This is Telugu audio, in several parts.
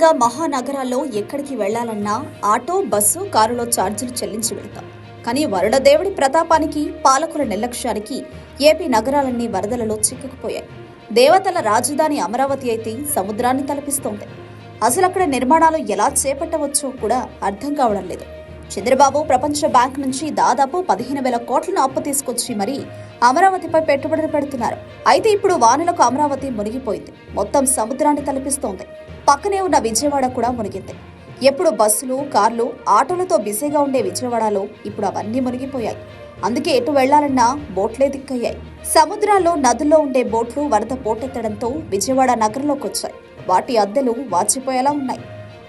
ముఖ్యంగా మహానగరాల్లో ఎక్కడికి వెళ్ళాలన్నా ఆటో బస్సు కారులో ఛార్జీలు చెల్లించి వెళ్తాం. కానీ వరుణదేవుడి ప్రతాపానికి పాలకుల నిర్లక్ష్యానికి ఏపీ నగరాలన్నీ వరదలలో చిక్కుకుపోయాయి. దేవతల రాజధాని అమరావతి అయితే సముద్రాన్ని తలపిస్తోంది. అసలు అక్కడ నిర్మాణాలు ఎలా చేపట్టవచ్చో కూడా అర్థం కావడం లేదు. చంద్రబాబు ప్రపంచ బ్యాంక్ నుంచి దాదాపు పదిహేను వేల కోట్లను అప్పు తీసుకొచ్చి మరీ అమరావతిపై పెట్టుబడులు పెడుతున్నారు. అయితే ఇప్పుడు వానలకు అమరావతి మునిగిపోయింది. మొత్తం సముద్రాన్ని తలపిస్తోంది. పక్కనే ఉన్న విజయవాడ కూడా మునిగింది. ఎప్పుడు బస్సులు కార్లు ఆటోలతో బిజీగా ఉండే విజయవాడలో ఇప్పుడు అవన్నీ మునిగిపోయాయి. అందుకే ఎటు వెళ్ళాలన్నా బోట్లే దిక్కయ్యాయి. సముద్రాల్లో నదుల్లో ఉండే బోట్లు వరద పోటెత్తడంతో విజయవాడ నగరంలోకి వచ్చాయి వాటి అద్దెలు వాచిపోయేలా ఉన్నాయి.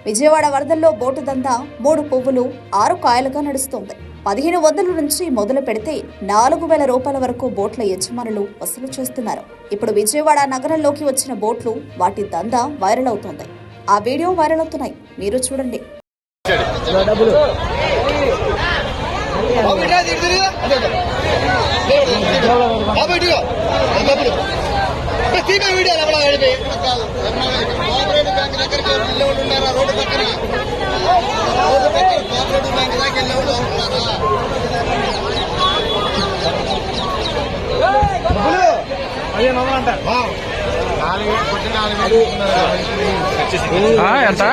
విజయవాడ వరదల్లో బోటు దందా మూడు పువ్వులు ఆరు కాయలుగా నడుస్తోంది. పదిహేను వందల నుంచి మొదలు పెడితే నాలుగు వేల రూపాయల వరకు బోట్ల యజమానులు వసూలు చేస్తున్నారు. ఇప్పుడు విజయవాడ నగరంలోకి వచ్చిన బోట్లు వాటి దందా వైరల్ అవుతోంది. ఆ వీడియో వైరల్ అవుతున్నాయి. మీరు చూడండి. వీడియో పదిహేను వందలు అంట నాలుగు వేలు కొట్టి నాలుగు. వేలు ఎంత?